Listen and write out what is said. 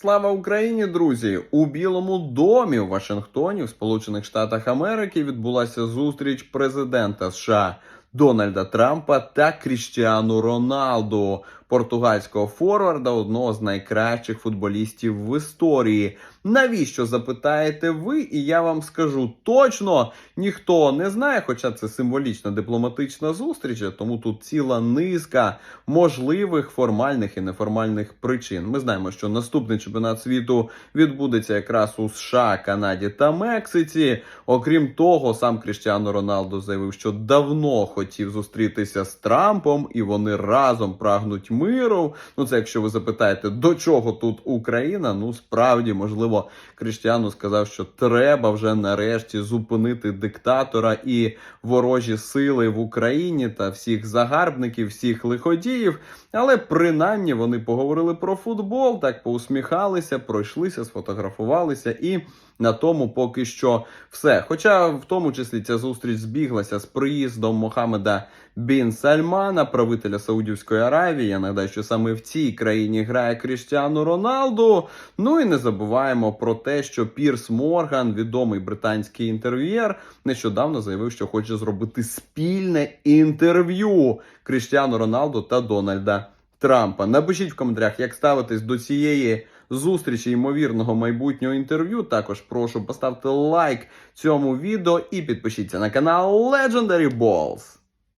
Слава Україні, друзі! У Білому домі в Вашингтоні, в Сполучених Штатах Америки, відбулася зустріч президента США Дональда Трампа та Кріштіану Роналду, португальського форварда, одного з найкращих футболістів в історії. Навіщо запитаєте ви? І я вам скажу точно ніхто не знає, хоча це символічна дипломатична зустріч, тому тут ціла низка можливих формальних і неформальних причин. Ми знаємо, що наступний чемпіонат світу відбудеться якраз у США, Канаді та Мексиці. Окрім того, сам Кріштіану Роналду заявив, що давно хотів зустрітися з Трампом, і вони разом прагнуть миру. Ну, це якщо ви запитаєте, до чого тут Україна? Ну справді можливо, Кріштіану сказав, що треба вже нарешті зупинити диктатора і ворожі сили в Україні та всіх загарбників, всіх лиходіїв. Але принаймні вони поговорили про футбол, так поусміхалися, пройшлися, сфотографувалися і. На тому поки що все. Хоча в тому числі ця зустріч збіглася з приїздом Мохамеда Бін Сальмана, правителя Саудівської Аравії. Нагадаю, що саме в цій країні грає Кріштіану Роналду. Ну і не забуваємо про те, що Пірс Морган, відомий британський інтерв'єр, нещодавно заявив, що хоче зробити спільне інтерв'ю Кріштіану Роналду та Дональда Трампа. Напишіть в коментарях, як ставитись до цієї зустрічі ймовірного майбутнього інтерв'ю. Також прошу поставити лайк цьому відео і підпишіться на канал Legendary Balls.